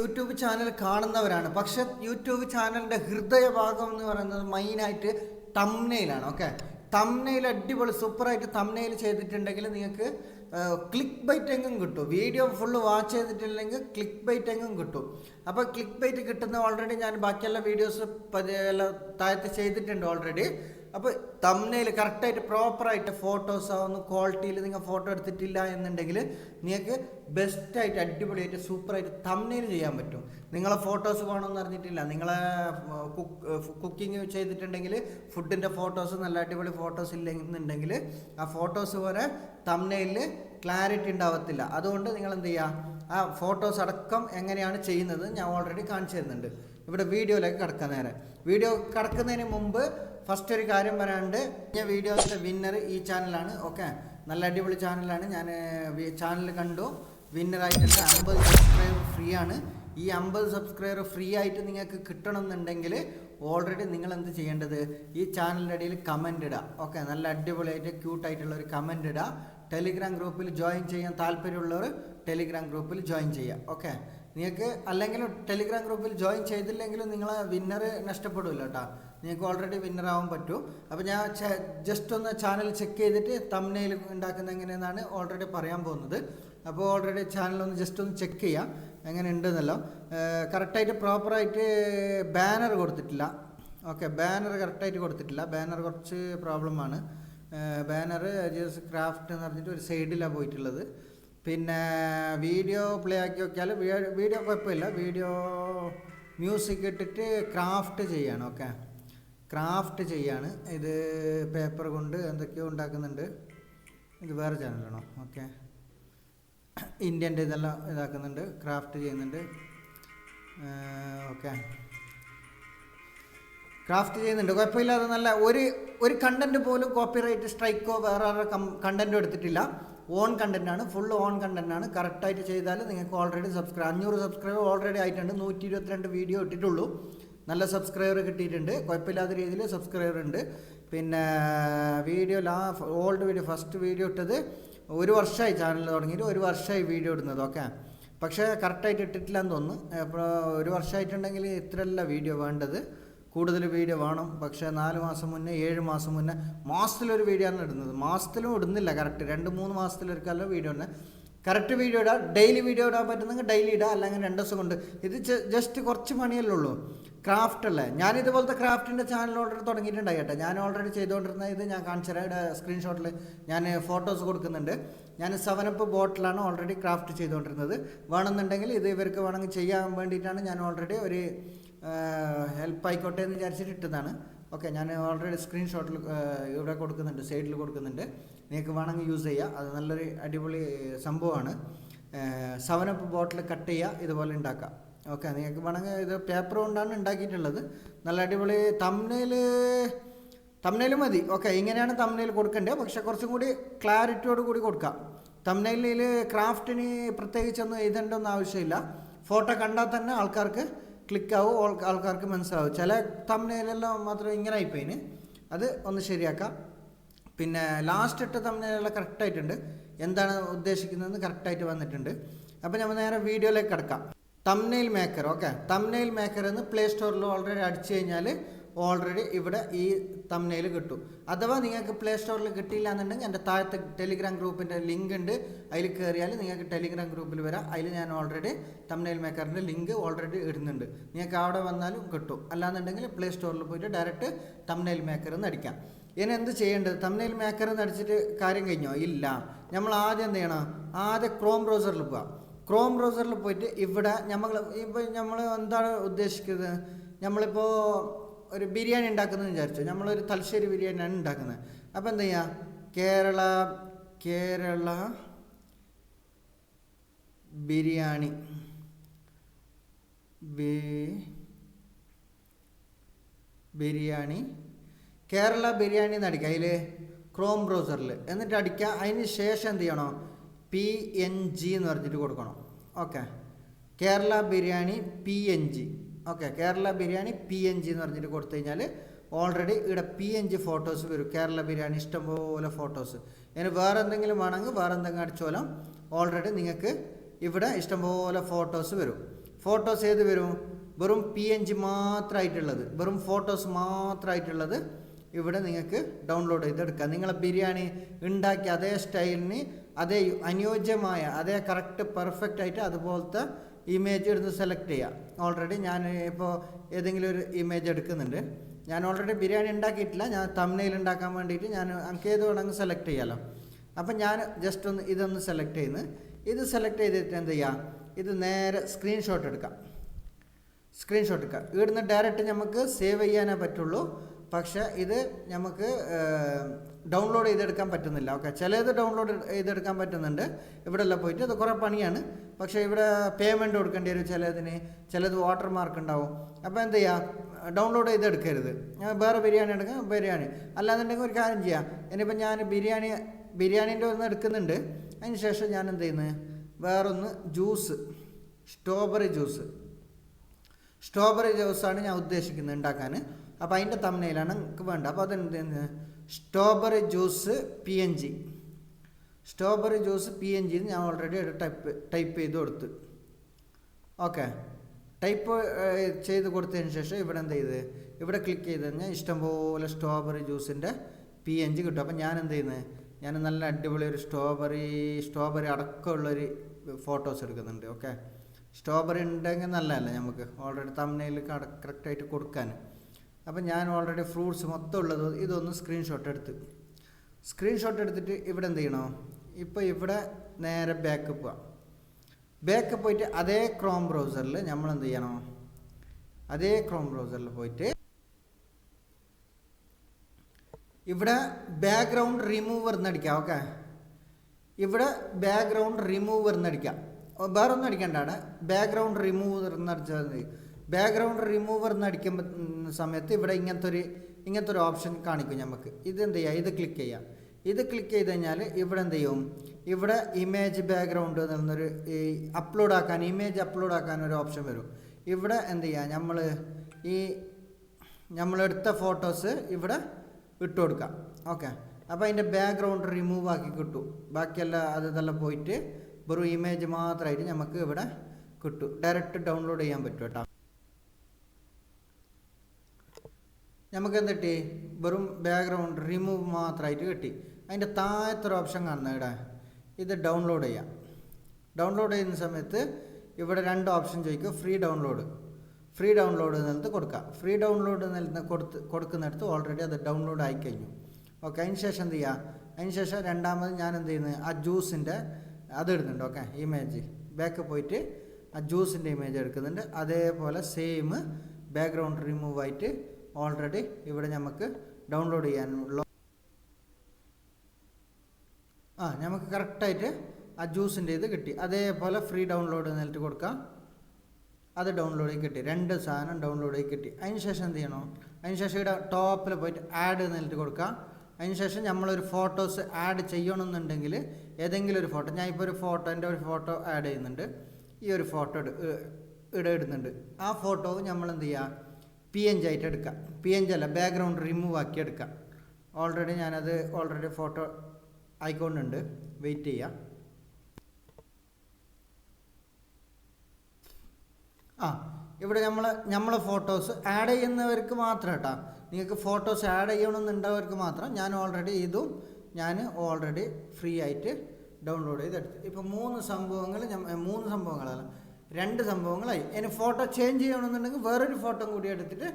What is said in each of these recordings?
YouTube channel കാണുന്നവരാണ്. പക്ഷെ YouTube ചാനലിന്റെ ഹൃദയഭാഗം എന്ന് പറയുന്നത് മെയിനായിട്ട് തമ്നയിലാണ് ഓക്കെ തമ്നയിൽ അടിപൊളി സൂപ്പറായിട്ട് തമ്നയിൽ ചെയ്തിട്ടുണ്ടെങ്കിൽ നിങ്ങൾക്ക് ക്ലിക്ക് ബൈറ്റ് എങ്കും കിട്ടും. വീഡിയോ ഫുള്ള് വാച്ച് ചെയ്തിട്ടില്ലെങ്കിൽ ക്ലിക്ക് ബൈറ്റ് എങ്കും കിട്ടും. അപ്പോൾ ക്ലിക്ക് ബൈറ്റ് കിട്ടുന്ന ഓൾറെഡി ഞാൻ ബാക്കിയെല്ലാം വീഡിയോസ് എല്ലാം താഴത്ത് ചെയ്തിട്ടുണ്ട് ഓൾറെഡി അപ്പോൾ തമ്മിൽ കറക്റ്റായിട്ട് പ്രോപ്പറായിട്ട് ഫോട്ടോസ് ആവുന്ന ക്വാളിറ്റിയിൽ നിങ്ങൾ ഫോട്ടോ എടുത്തിട്ടില്ല എന്നുണ്ടെങ്കിൽ നിങ്ങൾക്ക് ബെസ്റ്റായിട്ട് അടിപൊളിയായിട്ട് സൂപ്പറായിട്ട് തമ്മിൽ ചെയ്യാൻ പറ്റും. നിങ്ങളെ ഫോട്ടോസ് വേണമെന്ന് അറിഞ്ഞിട്ടില്ല. നിങ്ങളെ കുക്കിംഗ് ചെയ്തിട്ടുണ്ടെങ്കിൽ ഫുഡിന്റെ ഫോട്ടോസ് നല്ല അടിപൊളി ഫോട്ടോസ് ഇല്ലെന്നുണ്ടെങ്കിൽ ആ ഫോട്ടോസ് പോലെ തമ്മിലിൽ ക്ലാരിറ്റി ഉണ്ടാവത്തില്ല. അതുകൊണ്ട് നിങ്ങൾ എന്ത് ചെയ്യുക? ആ ഫോട്ടോസ് അടക്കം എങ്ങനെയാണ് ചെയ്യുന്നത് ഞാൻ ഓൾറെഡി കാണിച്ചു തരുന്നുണ്ട്. ഇവിടെ വീഡിയോയിലേക്ക് കിടക്കാൻ നേരെ. വീഡിയോ കിടക്കുന്നതിന് മുമ്പ് ഫസ്റ്റ് ഒരു കാര്യം പറയാണ്ട് ഞാൻ വീഡിയോസിന്റെ വിന്നർ ഈ ചാനലാണ് ഓക്കെ നല്ല അടിപൊളി ചാനലാണ് ഞാൻ ചാനൽ കണ്ടു. വിന്നറായിട്ടുണ്ട് അമ്പത് സബ്സ്ക്രൈബർ ഫ്രീ ആണ്. ഈ അമ്പത് സബ്സ്ക്രൈബർ ഫ്രീ ആയിട്ട് നിങ്ങൾക്ക് കിട്ടണമെന്നുണ്ടെങ്കിൽ ഓൾറെഡി നിങ്ങൾ എന്ത് ചെയ്യേണ്ടത്? ഈ ചാനലിന്റെ ഇടയിൽ കമന്റ് ഇടുക ഓക്കെ നല്ല അടിപൊളിയായിട്ട് ക്യൂട്ടായിട്ടുള്ള ഒരു കമന്റ് ഇടുക ടെലിഗ്രാം ഗ്രൂപ്പിൽ ജോയിൻ ചെയ്യാൻ താല്പര്യമുള്ളവർ ടെലിഗ്രാം ഗ്രൂപ്പിൽ ജോയിൻ ചെയ്യുക ഓക്കെ നിങ്ങൾക്ക് അല്ലെങ്കിൽ ടെലിഗ്രാം ഗ്രൂപ്പിൽ ജോയിൻ ചെയ്തില്ലെങ്കിലും നിങ്ങൾ വിന്നർ നഷ്ടപ്പെടില്ല കേട്ടോ നിങ്ങൾക്ക് ഓൾറെഡി വിന്നർ ആവാൻ പറ്റൂ. അപ്പോൾ ഞാൻ ജസ്റ്റ് ഒന്ന് ചാനൽ ചെക്ക് ചെയ്തിട്ട് തമ്മിൽ ഉണ്ടാക്കുന്ന എങ്ങനെയെന്നാണ് ഓൾറെഡി പറയാൻ പോകുന്നത്. അപ്പോൾ ഓൾറെഡി ചാനൽ ഒന്ന് ജസ്റ്റ് ഒന്ന് ചെക്ക് ചെയ്യാം. എങ്ങനെ ഉണ്ടെന്നല്ലോ കറക്റ്റായിട്ട് പ്രോപ്പറായിട്ട് ബാനർ കൊടുത്തിട്ടില്ല. ഓക്കെ ബാനർ കറക്റ്റായിട്ട് കൊടുത്തിട്ടില്ല. ബാനർ കുറച്ച് പ്രോബ്ലമാണ് ബാനർ ജസ്റ്റ് ക്രാഫ്റ്റ് എന്ന് പറഞ്ഞിട്ട് ഒരു സൈഡിലാണ് പോയിട്ടുള്ളത്. പിന്നെ വീഡിയോ പ്ലേ ആക്കി നോക്കിയാൽ വീഡിയോ കുഴപ്പമില്ല. വീഡിയോ മ്യൂസിക് ഇട്ടിട്ട് ക്രാഫ്റ്റ് ചെയ്യാണ് ഓക്കെ? ക്രാഫ്റ്റ് ചെയ്യാണ്. ഇത് പേപ്പർ കൊണ്ട് എന്തൊക്കെയോ ഉണ്ടാക്കുന്നുണ്ട്. ഇത് വേറെ ചാനലാണോ? ഓക്കെ. ഇന്ത്യന്റെ ഇതെല്ലാം ഇതാക്കുന്നുണ്ട് ക്രാഫ്റ്റ് ചെയ്യുന്നുണ്ട്. ഓക്കെ. ക്രാഫ്റ്റ് ചെയ്യുന്നുണ്ട്. കുഴപ്പമില്ലാതെ നല്ല ഒരു ഒരു കണ്ടന്റ് പോലും കോപ്പിറൈറ്റ് സ്ട്രൈക്കോ വേറെ കണ്ടന്റോ എടുത്തിട്ടില്ല. ഓൺ കണ്ടന്റ് ആണ് ഫുൾ ഓൺ ആണ്. കറക്റ്റായിട്ട് ചെയ്താൽ നിങ്ങൾക്ക് ഓൾറെഡി സബ്സ്ക്രൈബ് അഞ്ഞൂറ് സബ്സ്ക്രൈബർ ഓൾറെഡി ആയിട്ടുണ്ട്. നൂറ്റി ഇരുപത്തിരണ്ട് വീഡിയോ ഇട്ടിട്ടുള്ളൂ. നല്ല സബ്സ്ക്രൈബർ കിട്ടിയിട്ടുണ്ട്. കുഴപ്പമില്ലാത്ത രീതിയിൽ സബ്സ്ക്രൈബർ ഉണ്ട്. പിന്നെ വീഡിയോ ലാ ഓൾഡ് വീഡിയോ ഫസ്റ്റ് വീഡിയോ ഇട്ടത് ഒരു വർഷമായി ചാനൽ തുടങ്ങിയിട്ട് ഒരു വർഷമായി വീഡിയോ ഇടുന്നത് ഓക്കെ പക്ഷേ കറക്റ്റായിട്ട് ഇട്ടിട്ടില്ല എന്ന് തോന്നുന്നു. ഒരു വർഷമായിട്ടുണ്ടെങ്കിൽ ഇത്രയല്ല വീഡിയോ വേണ്ടത്. കൂടുതൽ വീഡിയോ വേണം. പക്ഷേ നാല് മാസം മുന്നേ ഏഴ് മാസം മുന്നേ മാസത്തിലൊരു വീഡിയോ ആണ് ഇടുന്നത്. മാസത്തിലും ഇടുന്നില്ല കറക്റ്റ് രണ്ട് മൂന്ന് മാസത്തിലൊരിക്കലോ വീഡിയോ ഉണ്ട് കറക്റ്റ് വീഡിയോ ഇടാം. ഡെയിലി വീഡിയോ ഇടാൻ പറ്റുന്നെങ്കിൽ ഡെയിലി ഇടാം. അല്ലെങ്കിൽ രണ്ട് ദിവസം കൊണ്ട്. ഇത് ജസ്റ്റ് കുറച്ച് പണിയല്ലേ ഉള്ളൂ. ക്രാഫ്റ്റ് അല്ലേ? ഞാൻ ഇതുപോലത്തെ ക്രാഫ്റ്റിന്റെ ചാനൽ ഓൾറെഡി തുടങ്ങിയിട്ടുണ്ടായി കേട്ടോ. ഞാൻ ഓൾറെഡി ചെയ്തുകൊണ്ടിരുന്ന ഇത് ഞാൻ കാണിച്ചു തരാം. സ്ക്രീൻഷോട്ടിൽ ഞാൻ ഫോട്ടോസ് കൊടുക്കുന്നുണ്ട്. ഞാൻ സെവനപ്പ് ബോട്ടിലാണ് ഓൾറെഡി ക്രാഫ്റ്റ് ചെയ്തുകൊണ്ടിരുന്നത്. വേണമെന്നുണ്ടെങ്കിൽ ഇത് ഇവർക്ക് വേണമെങ്കിൽ ചെയ്യാൻ വേണ്ടിയിട്ടാണ് ഞാൻ ഓൾറെഡി ഒരു ഹെൽപ്പ് ആയിക്കോട്ടെ എന്ന് വിചാരിച്ചിട്ട് ഇട്ടതാണ്. ഓക്കെ ഞാൻ ഓൾറെഡി സ്ക്രീൻഷോട്ടിൽ ഇവിടെ കൊടുക്കുന്നുണ്ട് സൈഡിൽ കൊടുക്കുന്നുണ്ട്. നിങ്ങൾക്ക് വേണമെങ്കിൽ യൂസ് ചെയ്യുക അത് നല്ലൊരു അടിപൊളി സംഭവമാണ്. സെവനപ്പ് ബോട്ടിൽ കട്ട് ചെയ്യുക ഇതുപോലെ ഉണ്ടാക്കാം. ഓക്കെ നിങ്ങൾക്ക് വേണമെങ്കിൽ ഇത് പേപ്പർ കൊണ്ടാണ് ഉണ്ടാക്കിയിട്ടുള്ളത്. നല്ല അടിപൊളി തമ്മിൽ തമ്മിൽ മതി. ഓക്കെ ഇങ്ങനെയാണ് തമ്മിൽ കൊടുക്കേണ്ടത്. പക്ഷേ കുറച്ചും കൂടി ക്ലാരിറ്റിയോട് കൂടി കൊടുക്കാം. തമ്മിലിൽ ക്രാഫ്റ്റിന് പ്രത്യേകിച്ചൊന്നും എഴുതേണ്ടൊന്നും ആവശ്യമില്ല. ഫോട്ടോ കണ്ടാൽ തന്നെ ആൾക്കാർക്ക് ക്ലിക്കാവും ആൾക്കാർക്ക് മനസ്സിലാവും. ചില തമ്മിലെല്ലാം മാത്രം ഇങ്ങനെ ആയിപ്പോയിന് അത് ഒന്ന് ശരിയാക്കാം. പിന്നെ ലാസ്റ്റ് ഇട്ട തമ്മിലെല്ലാം കറക്റ്റായിട്ടുണ്ട് എന്താണ് ഉദ്ദേശിക്കുന്നതെന്ന് കറക്റ്റായിട്ട് വന്നിട്ടുണ്ട്. അപ്പോൾ നമ്മൾ നേരെ വീഡിയോയിലേക്ക് കിടക്കാം. Thumbnail maker okay thumbnail maker എന്ന് പ്ലേ സ്റ്റോറിൽ ഓൾറെഡി അടിച്ചു കഴിഞ്ഞാൽ ഓൾറെഡി ഇവിടെ ഈ തമ്നെയിൽ കിട്ടും. അഥവാ നിങ്ങൾക്ക് പ്ലേ സ്റ്റോറിൽ കിട്ടിയില്ല എന്നുണ്ടെങ്കിൽ എന്റെ താഴത്തെ ടെലിഗ്രാം ഗ്രൂപ്പിന്റെ ലിങ്ക് ഉണ്ട്. അതിൽ കയറിയാൽ നിങ്ങൾക്ക് ടെലിഗ്രാം ഗ്രൂപ്പിൽ വരാം. അതിൽ ഞാൻ ഓൾറെഡി തമ്നെയിൽ മേക്കറിന്റെ ലിങ്ക് ഓൾറെഡി ഇടുന്നുണ്ട്. നിങ്ങൾക്ക് അവിടെ വന്നാലും കിട്ടും. അല്ലാന്നുണ്ടെങ്കിൽ പ്ലേ സ്റ്റോറിൽ പോയിട്ട് ഡയറക്റ്റ് തമ്നെയിൽ മേക്കർ എന്ന് അടിക്കാം. ഇനി എന്ത് ചെയ്യേണ്ടത്? തമ്നെയിൽ മേക്കർ എന്ന് അടിച്ചിട്ട് കാര്യം കഴിഞ്ഞോ? ഇല്ല. നമ്മൾ ആദ്യം എന്ത് ചെയ്യണം? ആദ്യം ക്രോം ബ്രൗസറിൽ പോവാം. ക്രോം ബ്രൗസറിൽ പോയിട്ട് ഇവിടെ നമ്മൾ ഇപ്പോൾ നമ്മൾ എന്താണ് ഉദ്ദേശിക്കുന്നത്? നമ്മളിപ്പോൾ ഒരു ബിരിയാണി ഉണ്ടാക്കുന്നത് വിചാരിച്ചു. നമ്മളൊരു തലശ്ശേരി ബിരിയാണിയാണ് ഉണ്ടാക്കുന്നത്. അപ്പോൾ എന്താ ചെയ്യുക കേരള കേരള ബിരിയാണി. ബിരിയാണി. കേരള ബിരിയാണി എന്ന് അടിക്കുക അതിൽ ക്രോം ബ്രൗസറിൽ എന്നിട്ട് അടിക്കുക അതിന് ശേഷം എന്ത് ചെയ്യണം? പി എൻ ജി എന്ന് പറഞ്ഞിട്ട് കൊടുക്കണം. Okay. Kerala biryani P N G. Okay Kerala biryani P N G എന്ന് പറഞ്ഞിട്ട് കൊടുത്തു കഴിഞ്ഞാൽ ഓൾറെഡി ഇവിടെ പി എൻ ജി ഫോട്ടോസ് വരും. കേരള ബിരിയാണി ഇഷ്ടംപോലെ ഫോട്ടോസ് ഇനി വേറെ എന്തെങ്കിലും വേണമെങ്കിൽ വേറെ എന്തെങ്കിലും അടിച്ചോലാം ഓൾറെഡി നിങ്ങൾക്ക് ഇവിടെ ഇഷ്ടംപോലെ ഫോട്ടോസ് വരും. ഫോട്ടോസ് ഏത് വരും? വെറും പി എൻ ജി മാത്രമായിട്ടുള്ളത് വെറും ഫോട്ടോസ് മാത്രമായിട്ടുള്ളത് ഇവിടെ നിങ്ങൾക്ക് ഡൗൺലോഡ് ചെയ്തെടുക്കാം. നിങ്ങളെ ബിരിയാണി ഉണ്ടാക്കിയ അതേ സ്റ്റൈലിന് അതേ അനുയോജ്യമായ അതേ കറക്റ്റ് പെർഫെക്റ്റ് ആയിട്ട് അതുപോലത്തെ ഇമേജ് എടുത്ത് സെലക്ട് ചെയ്യാം. ഓൾറെഡി ഞാൻ ഇപ്പോൾ ഏതെങ്കിലും ഒരു ഇമേജ് എടുക്കുന്നുണ്ട്. ഞാൻ ഓൾറെഡി ബിരിയാണി ഉണ്ടാക്കിയിട്ടില്ല. ഞാൻ തമിഴ്നയിൽ ഉണ്ടാക്കാൻ വേണ്ടിയിട്ട് ഞാൻ എനിക്ക് ഏത് വേണമെങ്കിൽ സെലക്ട് ചെയ്യാമല്ലോ അപ്പം ഞാൻ ജസ്റ്റ് ഒന്ന് ഇതൊന്ന് സെലക്ട് ചെയ്യുന്നു. ഇത് സെലക്ട് ചെയ്തിട്ട് എന്ത് ചെയ്യാം? ഇത് നേരെ സ്ക്രീൻഷോട്ട് എടുക്കാം. സ്ക്രീൻഷോട്ട് എടുക്കുക ഇവിടുന്ന് ഡയറക്റ്റ് നമുക്ക് സേവ് ചെയ്യാനേ പറ്റുള്ളൂ. പക്ഷേ ഇത് നമുക്ക് ഡൗൺലോഡ് ചെയ്തെടുക്കാൻ പറ്റുന്നില്ല. ഓക്കെ ചിലത് ഡൗൺലോഡ് ചെയ്തെടുക്കാൻ പറ്റുന്നുണ്ട്. ഇവിടെ എല്ലാം പോയിട്ട് അത് കുറേ പണിയാണ്. പക്ഷേ ഇവിടെ പേയ്മെന്റ് കൊടുക്കേണ്ടി വരും ചിലതിന്. ചിലത് വാട്ടർ മാർക്ക് ഉണ്ടാവും. അപ്പോൾ എന്ത് ചെയ്യുക ഡൗൺലോഡ് ചെയ്തെടുക്കരുത്. വേറെ ബിരിയാണി എടുക്കാം ബിരിയാണി. അല്ലാന്നുണ്ടെങ്കിൽ ഒരു കാര്യം ചെയ്യാം. ഇനിയിപ്പോൾ ഞാൻ ബിരിയാണി ബിരിയാണീന്റെ ഒന്ന് എടുക്കുന്നുണ്ട്. അതിന് ശേഷം ഞാൻ എന്ത് ചെയ്യുന്നത് വേറൊന്ന് ജ്യൂസ് സ്ട്രോബെറി ജ്യൂസ് സ്ട്രോബെറി ജ്യൂസാണ് ഞാൻ ഉദ്ദേശിക്കുന്നത് ഉണ്ടാക്കാൻ. അപ്പോൾ അതിന്റെ തമ്മനയിലാണ് എനിക്ക് വേണ്ടത്. അപ്പോൾ അതെന്ത് strawberry juice P N G strawberry juice P N G ഞാൻ ഓൾറെഡി ഒരു ടൈപ്പ് ടൈപ്പ് ചെയ്ത് കൊടുത്ത്. ഓക്കെ ടൈപ്പ് ചെയ്ത് കൊടുത്തതിന് ശേഷം ഇവിടെ എന്ത് ചെയ്ത്? ഇവിടെ ക്ലിക്ക് ചെയ്ത് കഴിഞ്ഞാൽ ഇഷ്ടംപോലെ സ്ട്രോബെറി ജ്യൂസിന്റെ പി എൻ ജി കിട്ടും. അപ്പം ഞാൻ എന്ത് ചെയ്യുന്നത് ഞാൻ നല്ല അടിപൊളി ഒരു സ്ട്രോബെറി സ്ട്രോബെറി അടക്കമുള്ളൊരു ഫോട്ടോസ് എടുക്കുന്നുണ്ട്. ഓക്കെ സ്ട്രോബെറി ഉണ്ടെങ്കിൽ നല്ലതല്ല നമുക്ക് ഓൾറെഡി തമ്മനയിൽ കറക്റ്റായിട്ട് കൊടുക്കാൻ. അപ്പം ഞാൻ ഓൾറെഡി ഫ്രൂട്ട്സ് മൊത്തം ഉള്ളത് ഇതൊന്ന് സ്ക്രീൻഷോട്ട് എടുത്ത്. സ്ക്രീൻഷോട്ട് എടുത്തിട്ട് ഇവിടെ എന്ത് ചെയ്യണോ? ഇപ്പോൾ ഇവിടെ നേരെ ബാക്ക് പോവാം ബാക്ക് പോയിട്ട് അതേ ക്രോം ബ്രൗസറിൽ നമ്മൾ എന്ത് ചെയ്യണോ? അതേ ക്രോം ബ്രൗസറിൽ പോയിട്ട് ഇവിടെ ബാക്ക്ഗ്രൗണ്ട് റിമൂവർ എന്നടിക്കാം ഓക്കെ ഇവിടെ ബാക്ക്ഗ്രൗണ്ട് റിമൂവർ എന്നടിക്കാം വേറെ ഒന്നും അടിക്കേണ്ടാണ് ബാക്ക്ഗ്രൗണ്ട് റിമൂവർ എന്നടിച്ചാൽ മതി. ബാക്ക്ഗ്രൗണ്ട് റിമൂവർ എന്ന് അടിക്കുന്ന സമയത്ത് ഇവിടെ ഇങ്ങനത്തെ ഒരു ഇങ്ങനത്തെ ഒരു ഓപ്ഷൻ കാണിക്കും നമുക്ക് ഇത് എന്ത് ചെയ്യുക ഇത് ക്ലിക്ക് ചെയ്യാം. ഇത് ക്ലിക്ക് ചെയ്ത് കഴിഞ്ഞാൽ ഇവിടെ എന്ത് ചെയ്യും? ഇവിടെ ഇമേജ് ബാക്ക്ഗ്രൗണ്ട് എന്നൊരു ഈ അപ്ലോഡ് ആക്കാൻ ഇമേജ് അപ്ലോഡ് ആക്കാൻ ഒരു ഓപ്ഷൻ വരും. ഇവിടെ എന്ത് ചെയ്യുക നമ്മൾ ഈ നമ്മളെടുത്ത ഫോട്ടോസ് ഇവിടെ ഇട്ട് കൊടുക്കാം. ഓക്കെ അപ്പോൾ അതിന്റെ ബാക്ക്ഗ്രൗണ്ട് റിമൂവ് ആക്കി കിട്ടും. ബാക്കിയെല്ലാം അത് ഇതെല്ലാം പോയിട്ട് വെറും ഇമേജ് മാത്രമായിട്ട് നമുക്ക് ഇവിടെ കിട്ടും. ഡയറക്റ്റ് ഡൗൺലോഡ് ചെയ്യാൻ പറ്റും കേട്ടോ. നമുക്ക് എന്തിട്ടി വെറും ബാക്ക്ഗ്രൗണ്ട് റിമൂവ് മാത്രമായിട്ട് കിട്ടി. അതിന്റെ താഴത്തൊരു ഓപ്ഷൻ കാണുന്നത് ഇവിടെ ഇത് ഡൗൺലോഡ് ചെയ്യാം. ഡൗൺലോഡ് ചെയ്യുന്ന സമയത്ത് ഇവിടെ രണ്ട് ഓപ്ഷൻ ചോദിക്കും. ഫ്രീ ഡൗൺലോഡ് ഫ്രീ ഡൗൺലോഡ് നിലത്ത് കൊടുക്കുക ഫ്രീ ഡൗൺലോഡ് നിലത്ത് കൊടുത്ത് കൊടുക്കുന്നിടത്ത് ഓൾറെഡി അത് ഡൗൺലോഡ് ആയി കഴിഞ്ഞു ഓക്കെ അതിന് ശേഷം എന്ത് ചെയ്യുക അതിന് ശേഷം രണ്ടാമത് ഞാൻ എന്ത് ചെയ്യുന്നത് ആ ജ്യൂസിന്റെ അത് ഇടുന്നുണ്ട്. ഓക്കെ ഇമേജ് ബാക്ക് പോയിട്ട് ആ ജ്യൂസിന്റെ ഇമേജ് എടുക്കുന്നുണ്ട്. അതേപോലെ സെയിം ബാക്ക്ഗ്രൗണ്ട് റിമൂവ് ആയിട്ട് ഓൾറെഡി ഇവിടെ നമുക്ക് ഡൗൺലോഡ് ചെയ്യാനുള്ള ആ നമുക്ക് കറക്റ്റായിട്ട് ആ ജ്യൂസിന്റെ ഇത് കിട്ടി. അതേപോലെ ഫ്രീ ഡൗൺലോഡ് എന്നിട്ട് കൊടുക്കാം. അത് ഡൗൺലോഡ് ചെയ്ത് കിട്ടി. രണ്ട് സാധനം ഡൗൺലോഡ് ചെയ്ത് കിട്ടി. അതിന് ശേഷം എന്ത് ചെയ്യണം? അതിന് ശേഷം ഇവിടെ ടോപ്പിൽ പോയിട്ട് ആഡ് എന്നിട്ട് കൊടുക്കാം. അതിന് ശേഷം നമ്മളൊരു ഫോട്ടോസ് ആഡ് ചെയ്യണമെന്നുണ്ടെങ്കിൽ ഏതെങ്കിലും ഒരു ഫോട്ടോ ഞാൻ ഇപ്പോൾ ഒരു ഫോട്ടോന്റെ ഒരു ഫോട്ടോ ആഡ് ചെയ്യുന്നുണ്ട്. ഈ ഒരു ഫോട്ടോ ഇട ഇടുന്നുണ്ട്. ആ ഫോട്ടോ നമ്മൾ എന്ത് ചെയ്യുക പി എൻ ജി ആയിട്ട് എടുക്കാം. പി എൻ ജി അല്ല ബാക്ക്ഗ്രൗണ്ട് റിമൂവ് ആക്കി എടുക്കാം. ഓൾറെഡി ഞാനത് ഓൾറെഡി ഫോട്ടോ ആയിക്കൊണ്ടുണ്ട്. വെയിറ്റ് ചെയ്യാം. ആ ഇവിടെ നമ്മൾ നമ്മൾ ഫോട്ടോസ് ആഡ് ചെയ്യുന്നവർക്ക് മാത്രം കേട്ടോ. നിങ്ങൾക്ക് ഫോട്ടോസ് ആഡ് ചെയ്യണമെന്നുണ്ടവർക്ക് മാത്രം. ഞാൻ ഓൾറെഡി ഇതും ഞാൻ ഓൾറെഡി ഫ്രീ ആയിട്ട് ഡൗൺലോഡ് ചെയ്തെടുത്തു. ഇപ്പോൾ മൂന്ന് സംഭവങ്ങൾ മൂന്ന് സംഭവങ്ങളല്ല. രണ്ട് സംഭവങ്ങളായി. ഇനി ഫോട്ടോ ചേഞ്ച് ചെയ്യണമെന്നുണ്ടെങ്കിൽ വേറൊരു ഫോട്ടോ കൂടി എടുത്തിട്ട്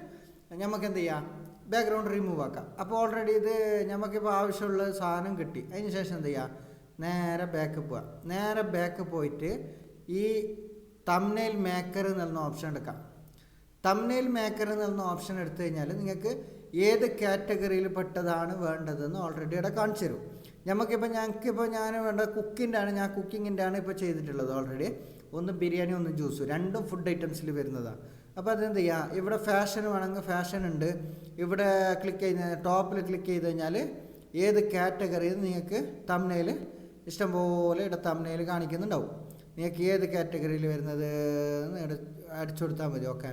നമുക്ക് എന്ത് ചെയ്യാം ബാക്ക്ഗ്രൗണ്ട് റിമൂവ് ആക്കാം. അപ്പോൾ ഓൾറെഡി ഇത് നമുക്കിപ്പോൾ ആവശ്യമുള്ള സാധനം കിട്ടി. അതിന് ശേഷം എന്ത് ചെയ്യുക നേരെ ബാക്ക് പോവുക നേരെ ബാക്ക് പോയിട്ട് ഈ തംനെയിൽ മേക്കർ എന്നുള്ള ഓപ്ഷൻ എടുക്കാം. തംനെയിൽ മേക്കർ എന്നുള്ള ഓപ്ഷൻ എടുത്തു കഴിഞ്ഞാൽ നിങ്ങൾക്ക് ഏത് കാറ്റഗറിയിൽ പെട്ടതാണ് വേണ്ടതെന്ന് ഓൾറെഡി ഇവിടെ കാണിച്ചു തരും നമുക്കിപ്പോൾ ഞങ്ങൾക്കിപ്പോൾ ഞാൻ വേണ്ട കുക്കിന്റെ ആണ് ഞാൻ കുക്കിങ്ങിന്റെ ആണ് ഇപ്പോൾ ചെയ്തിട്ടുള്ളത് ഓൾറെഡി ഒന്ന് ബിരിയാണി ഒന്ന് ജ്യൂസ്. രണ്ടും ഫുഡ് ഐറ്റംസിൽ വരുന്നതാണ് അപ്പോൾ അതെന്ത് ചെയ്യുക ഇവിടെ ഫാഷൻ വേണമെങ്കിൽ ഫാഷൻ ഉണ്ട്. ഇവിടെ ക്ലിക്ക് ചെയ്ത് ടോപ്പിൽ ക്ലിക്ക് ചെയ്ത് കഴിഞ്ഞാൽ ഏത് കാറ്റഗറിയിൽ നിങ്ങൾക്ക് തമ്നയിൽ ഇഷ്ടംപോലെ ഇവിടെ തമ്നയിൽ കാണിക്കുന്നുണ്ടാവും. നിങ്ങൾക്ക് ഏത് കാറ്റഗറിയിൽ വരുന്നത് അടിച്ചു കൊടുത്താൽ മതി. ഓക്കെ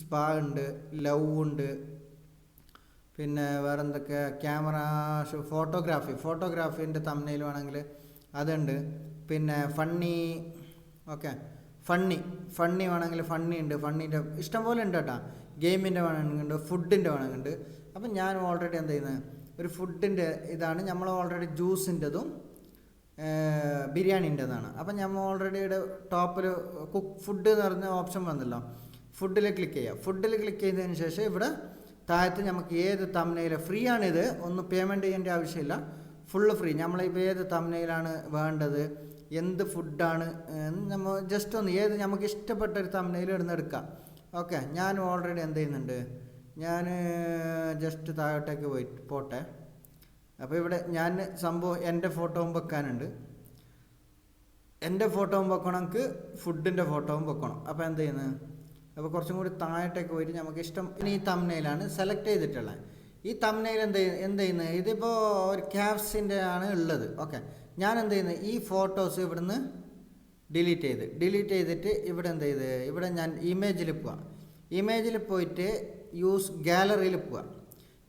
സ്പാ ഉണ്ട് ലവ് ഉണ്ട്. പിന്നെ വേറെ എന്തൊക്കെ ക്യാമറ ഫോട്ടോഗ്രാഫി ഫോട്ടോഗ്രാഫീന്റെ തമ്നയിൽ വേണമെങ്കിൽ അതുണ്ട്. പിന്നെ ഫണ്ണി ഓക്കെ ഫണ്ണി ഫണ്ണി വേണമെങ്കിൽ ഫണ്ണി ഉണ്ട്. ഫണ്ണീന്റെ ഇഷ്ടം പോലെ ഉണ്ട് കേട്ടോ. ഗെയിമിന്റെ വേണമെങ്കിലുണ്ട് ഫുഡിന്റെ വേണമെങ്കിലുണ്ട് അപ്പം ഞാൻ ഓൾറെഡി എന്താ ചെയ്യുന്നത്? ഒരു ഫുഡിന്റെ ഇതാണ് നമ്മൾ ഓൾറെഡി ജ്യൂസിന്റെതും ബിരിയാണിന്റെതാണ്. അപ്പം നമ്മൾ ഓൾറെഡി ഇവിടെ ടോപ്പിൽ കുക്ക് ഫുഡ് എന്ന് പറഞ്ഞ ഓപ്ഷൻ വന്നല്ലോ. ഫുഡിൽ ക്ലിക്ക് ചെയ്യുക ഫുഡിൽ ക്ലിക്ക് ചെയ്തതിന് ശേഷം ഇവിടെ താഴത്ത് നമുക്ക് ഏത് തമ്മനയിൽ ഫ്രീ ആണിത് ഒന്നും പേയ്മെന്റ് ചെയ്യേണ്ട ആവശ്യമില്ല. ഫുള്ള് ഫ്രീ നമ്മളിപ്പോൾ ഏത് തമ്മനയിലാണ് വേണ്ടത്? എന്ത് ഫുഡാണ് നമ്മൾ ജസ്റ്റ് ഒന്ന് ഏത് നമുക്ക് ഇഷ്ടപ്പെട്ട ഒരു തമ്മിൽ ഇടുന്ന് എടുക്കാം. ഓക്കെ ഞാൻ ഓൾറെഡി എന്ത് ചെയ്യുന്നുണ്ട്? ഞാൻ ജസ്റ്റ് താഴോട്ടേക്ക് പോയി പോട്ടെ. അപ്പോൾ ഇവിടെ ഞാൻ സംഭവം എന്റെ ഫോട്ടോവും വെക്കാനുണ്ട്. എന്റെ ഫോട്ടോവും വെക്കണം ഫുഡിന്റെ ഫോട്ടോവും വെക്കണം. അപ്പോൾ എന്ത് ചെയ്യുന്നത് അപ്പോൾ കുറച്ചും കൂടി താഴോട്ടേക്ക് പോയിട്ട് നമുക്ക് ഇഷ്ടം ഇനി ഈ തമ്നയിലാണ് സെലക്ട് ചെയ്തിട്ടുള്ളത്. ഈ തമ്നയിൽ എന്ത് എന്ത് ചെയ്യുന്നത് ഇതിപ്പോൾ ഒരു ക്യാപ്സിന്റെ ആണ് ഉള്ളത്. ഓക്കെ ഞാൻ എന്ത് ചെയ്യുന്നത് ഈ ഫോട്ടോസ് ഇവിടുന്ന് ഡിലീറ്റ് ചെയ്ത്. ഡിലീറ്റ് ചെയ്തിട്ട് ഇവിടെ എന്ത് ചെയ്ത് ഇവിടെ ഞാൻ ഇമേജിൽ പോവാം. ഇമേജിൽ പോയിട്ട് യൂസ് ഗാലറിയിൽ പോവാം.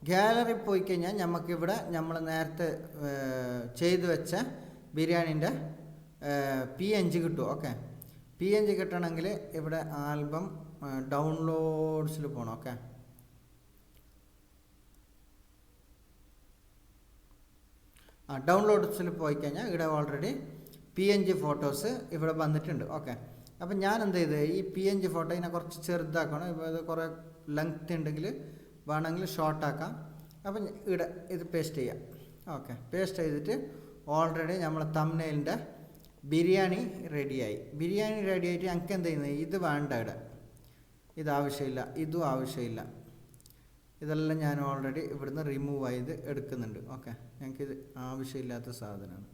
ഗാലറി പോയി കഴിഞ്ഞാൽ നമുക്കിവിടെ നമ്മൾ നേരത്തെ ചെയ്തു വെച്ച ബിരിയാണീന്റെ പി ജി കിട്ടും. ഓക്കെ? പി ജി കിട്ടണമെങ്കിൽ ഇവിടെ ആൽബം ഡൗൺലോഡ്സിൽ പോകണം ഓക്കെ? ഡൗൺലോഡ്സിൽ പോയി കഴിഞ്ഞാൽ ഇവിടെ already P N G photos ഇവിടെ വന്നിട്ടുണ്ട്. ഓക്കെ അപ്പം ഞാൻ എന്ത് ചെയ്ത് ഈ പി എൻ ജി ഫോട്ടോ ഇതിനെ കുറച്ച് ചെറുതാക്കണം. ഇപ്പോൾ ഇത് കുറേ ലെങ്ത് ഉണ്ടെങ്കിൽ വേണമെങ്കിൽ ഷോർട്ടാക്കാം അപ്പം ഇവിടെ ഇത് പേസ്റ്റ് ചെയ്യാം. ഓക്കെ പേസ്റ്റ് ചെയ്തിട്ട് ഓൾറെഡി നമ്മളെ തമ്മനയിലിന്റെ ബിരിയാണി റെഡിയായി ബിരിയാണി റെഡിയായിട്ട് ഞങ്ങൾക്ക് എന്ത് ചെയ്യുന്നത്? ഇത് വേണ്ട ഇവിടെ. ഇത് ആവശ്യമില്ല. ഇതും ആവശ്യമില്ല. ഇതെല്ലാം ഞാൻ ഓൾറെഡി ഇവിടുന്ന് റിമൂവ് ചെയ്ത് എടുക്കുന്നുണ്ട്. ഓക്കെ ഇത് ആവശ്യമില്ലാത്ത സാധനമാണ്.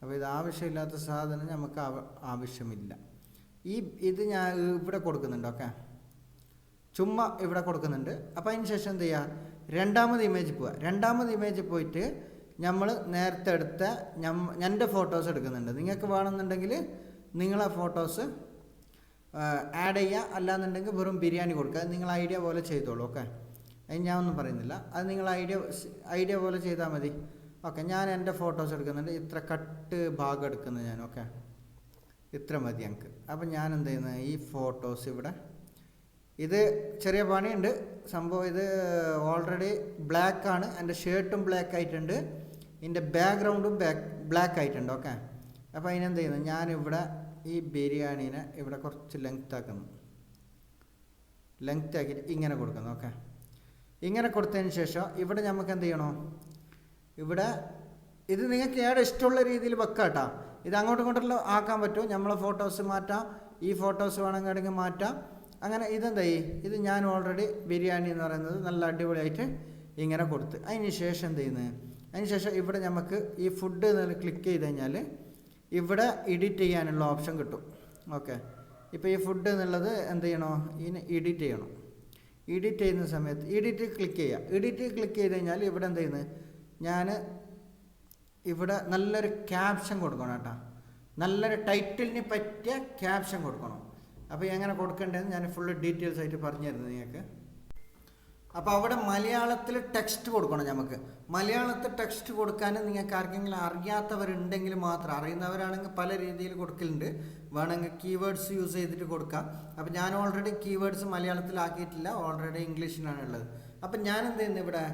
അപ്പോൾ ഇത് ആവശ്യമില്ലാത്ത സാധനം നമുക്ക് ആവശ്യമില്ല. ഈ ഇത് ഞാൻ ഇവിടെ കൊടുക്കുന്നുണ്ട്. ഓക്കെ ചുമ്മാ ഇവിടെ കൊടുക്കുന്നുണ്ട്. അപ്പോൾ അതിന് ശേഷം എന്ത് ചെയ്യുക രണ്ടാമത് ഇമേജ് പോവുക രണ്ടാമത് ഇമേജ് പോയിട്ട് നമ്മൾ നേരത്തെ എടുത്ത എന്റെ ഫോട്ടോസ് എടുക്കുന്നുണ്ട്. നിങ്ങൾക്ക് വേണമെന്നുണ്ടെങ്കിൽ നിങ്ങളെ ഫോട്ടോസ് ആഡ് ചെയ്യുക അല്ലാന്നുണ്ടെങ്കിൽ വെറും ബിരിയാണി കൊടുക്കുക. നിങ്ങൾ ഐഡിയ പോലെ ചെയ്തോളൂ. ഓക്കെ അത് ഞാൻ ഒന്നും പറയുന്നില്ല. അത് നിങ്ങൾ ഐഡിയ ഐഡിയ പോലെ ചെയ്താൽ മതി. ഓക്കെ ഞാൻ എന്റെ ഫോട്ടോസ് എടുക്കുന്നുണ്ട്. ഇത്ര കട്ട് ഭാഗം എടുക്കുന്നത് ഞാൻ ഓക്കെ ഇത്ര മതി ഞങ്ങൾക്ക് അപ്പം ഞാൻ എന്ത് ചെയ്യുന്നത് ഈ ഫോട്ടോസ് ഇവിടെ ഇത് ചെറിയ പണിയുണ്ട്. സംഭവം ഇത് ഓൾറെഡി ബ്ലാക്ക് ആണ്. എന്റെ ഷർട്ടും ബ്ലാക്ക് ആയിട്ടുണ്ട്. ഇതിന്റെ ബാക്ക്ഗ്രൗണ്ടും ബാക്ക് ബ്ലാക്ക് ആയിട്ടുണ്ട് ഓക്കെ അപ്പോൾ അതിനെന്ത് ചെയ്യുന്നു ഞാനിവിടെ ഈ ബിരിയാണീനെ ഇവിടെ കുറച്ച് ലെങ്ത് ആക്കുന്നു. ലെങ്ത് ഇങ്ങനെ കൊടുക്കുന്നു ഓക്കെ ഇങ്ങനെ കൊടുത്തതിന് ശേഷം ഇവിടെ നമുക്ക് എന്ത് ചെയ്യണോ? ഇവിടെ ഇത് നിങ്ങൾക്ക് ഏടെ ഇഷ്ടമുള്ള രീതിയിൽ വെക്കാം കേട്ടോ ഇത് അങ്ങോട്ടും ഇങ്ങോട്ടുള്ള ആക്കാൻ പറ്റും. നമ്മളെ ഫോട്ടോസ് മാറ്റാം. ഈ ഫോട്ടോസ് വേണമെങ്കിൽ മാറ്റാം. അങ്ങനെ ഇതെന്തായി ഇത് ഞാൻ ഓൾറെഡി ബിരിയാണി എന്ന് പറയുന്നത് നല്ല അടിപൊളിയായിട്ട് ഇങ്ങനെ കൊടുത്ത്. അതിന് ശേഷം എന്ത് ചെയ്യുന്നത് അതിന് ശേഷം ഇവിടെ നമുക്ക് ഈ ഫുഡ് ക്ലിക്ക് ചെയ്ത് കഴിഞ്ഞാൽ ഇവിടെ എഡിറ്റ് ചെയ്യാനുള്ള ഓപ്ഷൻ കിട്ടും. ഓക്കെ ഇപ്പോൾ ഈ ഫുഡ് എന്നുള്ളത് എന്ത് ചെയ്യണോ? ഇതിന് എഡിറ്റ് ചെയ്യണം. എഡിറ്റ് ചെയ്യുന്ന സമയത്ത് എഡിറ്റ് ക്ലിക്ക് ചെയ്യുക. എഡിറ്റ് ക്ലിക്ക് ചെയ്ത് കഴിഞ്ഞാൽ ഇവിടെ എന്ത് ചെയ്യുന്നത് ഞാൻ ഇവിടെ നല്ലൊരു ക്യാപ്ഷൻ കൊടുക്കണം കേട്ടോ. നല്ലൊരു ടൈറ്റിലിന് പറ്റിയ ക്യാപ്ഷൻ കൊടുക്കണം. അപ്പോൾ എങ്ങനെ കൊടുക്കേണ്ടതെന്ന് ഞാൻ ഫുള്ള് ഡീറ്റെയിൽസ് ആയിട്ട് പറഞ്ഞു തരുന്നത് നിങ്ങൾക്ക് അപ്പോൾ അവിടെ മലയാളത്തിൽ ടെക്സ്റ്റ് കൊടുക്കണം നമുക്ക് മലയാളത്തിൽ ടെക്സ്റ്റ് കൊടുക്കാൻ നിങ്ങൾക്ക് ആർക്കെങ്കിലും അറിയാത്തവരുണ്ടെങ്കിൽ മാത്രം അറിയുന്നവരാണെങ്കിൽ പല രീതിയിൽ കൊടുക്കലുണ്ട്. വേണമെങ്കിൽ കീവേഡ്സ് യൂസ് ചെയ്തിട്ട് കൊടുക്കാം. അപ്പോൾ ഞാൻ ഓൾറെഡി കീവേഡ്സ് മലയാളത്തിലാക്കിയിട്ടില്ല ഓൾറെഡി ഇംഗ്ലീഷിലാണ് ഉള്ളത്. അപ്പം ഞാൻ എന്ത് ചെയ്യുന്നു ഇവിടെ?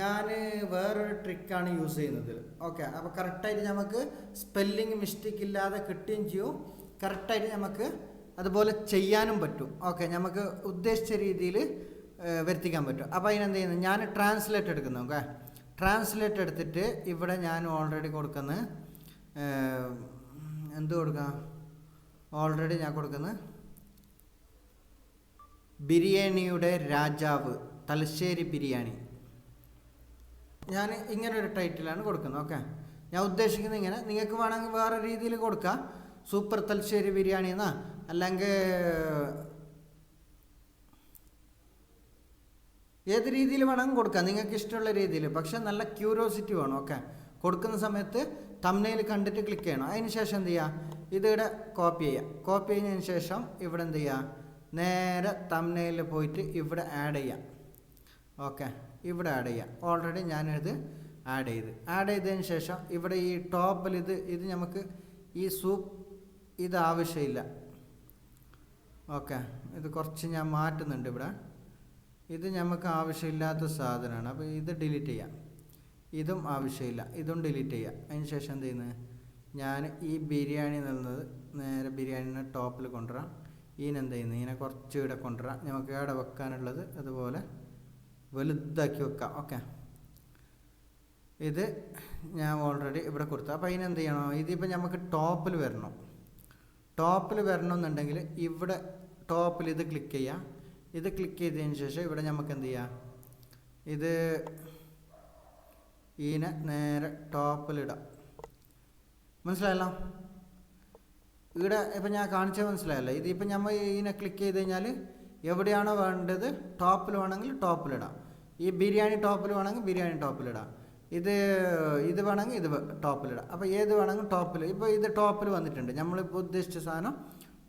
ഞാൻ വേറൊരു ട്രിക്കാണ് യൂസ് ചെയ്യുന്നത്. ഓക്കെ അപ്പോൾ കറക്റ്റായിട്ട് നമുക്ക് സ്പെല്ലിങ് മിസ്റ്റേക്ക് ഇല്ലാതെ കിട്ടുകയും ചെയ്യും. കറക്റ്റായിട്ട് നമുക്ക് അതുപോലെ ചെയ്യാനും പറ്റും. ഓക്കെ നമുക്ക് ഉദ്ദേശിച്ച രീതിയിൽ വരുത്തിക്കാൻ പറ്റും. അപ്പോൾ അതിനെന്ത് ചെയ്യുന്നത് ഞാൻ ട്രാൻസ്ലേറ്റ് എടുക്കുന്നു ഓക്കെ ട്രാൻസ്ലേറ്റ് എടുത്തിട്ട് ഇവിടെ ഞാൻ ഓൾറെഡി കൊടുക്കുന്നത് എന്ത് കൊടുക്കാം? ഓൾറെഡി ഞാൻ കൊടുക്കുന്നത് ബിരിയാണിയുടെ രാജാവ് തലശ്ശേരി ബിരിയാണി. ഞാൻ ഇങ്ങനെ ഒരു ടൈറ്റിലാണ് കൊടുക്കുന്നത് ഓക്കെ ഞാൻ ഉദ്ദേശിക്കുന്നത് ഇങ്ങനെ നിങ്ങൾക്ക് വേണമെങ്കിൽ വേറെ രീതിയിൽ കൊടുക്കാം. സൂപ്പർ തലശ്ശേരി ബിരിയാണി എന്നാ അല്ലെങ്കിൽ ഏത് രീതിയിൽ വേണമെങ്കിൽ കൊടുക്കാം. നിങ്ങൾക്ക് ഇഷ്ടമുള്ള രീതിയിൽ. പക്ഷേ നല്ല ക്യൂരിയോസിറ്റി വേണം ഓക്കെ കൊടുക്കുന്ന സമയത്ത് തമ്മനയിൽ കണ്ടിട്ട് ക്ലിക്ക് ചെയ്യണം. അതിന് ശേഷം എന്ത് ചെയ്യുക ഇതിവിടെ കോപ്പി ചെയ്യുക. കോപ്പി ചെയ്തതിന് ശേഷം ഇവിടെ എന്ത് ചെയ്യുക നേരെ തമ്മനയിൽ പോയിട്ട് ഇവിടെ ആഡ് ചെയ്യാം. ഓക്കെ ഇവിടെ ആഡ് ചെയ്യാം. ഓൾറെഡി ഞാനിത് ആഡ് ചെയ്ത്. ആഡ് ചെയ്തതിന് ശേഷം ഇവിടെ ഈ ടോപ്പിൽ ഇത് ഇത് നമുക്ക് ഈ സൂപ്പ് ഇത് ആവശ്യമില്ല. ഓക്കെ ഇത് കുറച്ച് ഞാൻ മാറ്റുന്നുണ്ട് ഇവിടെ. ഇത് നമുക്ക് ആവശ്യമില്ലാത്ത സാധനമാണ് അപ്പോൾ ഇത് ഡിലീറ്റ് ചെയ്യാം. ഇതും ആവശ്യമില്ല. ഇതും ഡിലീറ്റ് ചെയ്യാം. അതിന് ശേഷം എന്ത് ചെയ്യുന്നത് ഞാൻ ഈ ബിരിയാണി നിന്നത് നേരെ ബിരിയാണിനെ ടോപ്പിൽ കൊണ്ടുവരാം. ഇതിനെന്ത് ചെയ്യുന്നത് ഇതിനെ കുറച്ച് ഇവിടെ കൊണ്ടുവരാം. നമുക്ക് ഇവിടെ വെക്കാനുള്ളത് അതുപോലെ വലുതാക്കി വെക്കാം. ഓക്കെ ഇത് ഞാൻ ഓൾറെഡി ഇവിടെ കൊടുത്തു. അപ്പോൾ അതിനെന്ത് ചെയ്യണം? ഇതിപ്പോൾ നമുക്ക് ടോപ്പിൽ വരണം. ടോപ്പിൽ വരണമെന്നുണ്ടെങ്കിൽ ഇവിടെ ടോപ്പിൽ ഇത് ക്ലിക്ക് ചെയ്യാം. ഇത് ക്ലിക്ക് ചെയ്തതിന് ശേഷം ഇവിടെ നമുക്ക് എന്ത് ചെയ്യാം? ഇത് ഈനെ നേരെ ടോപ്പിലിടാം മനസ്സിലായല്ലോ? ഇവിടെ ഇപ്പം ഞാൻ കാണിച്ച മനസ്സിലായല്ലോ? ഇതിപ്പോൾ നമ്മൾ ഈനെ ക്ലിക്ക് ചെയ്ത് കഴിഞ്ഞാൽ എവിടെയാണോ വേണ്ടത് ടോപ്പിൽ വേണമെങ്കിൽ ടോപ്പിലിടാം ഈ ബിരിയാണി ടോപ്പിൽ വേണമെങ്കിൽ ബിരിയാണി ടോപ്പിലിടാം ഇത് ഇത് വേണമെങ്കിൽ ഇത് ടോപ്പിലിടാം അപ്പോൾ ഏത് വേണമെങ്കിൽ ടോപ്പിൽ ഇപ്പോൾ ഇത് ടോപ്പിൽ വന്നിട്ടുണ്ട്. നമ്മളിപ്പോൾ ഉദ്ദേശിച്ച സാധനം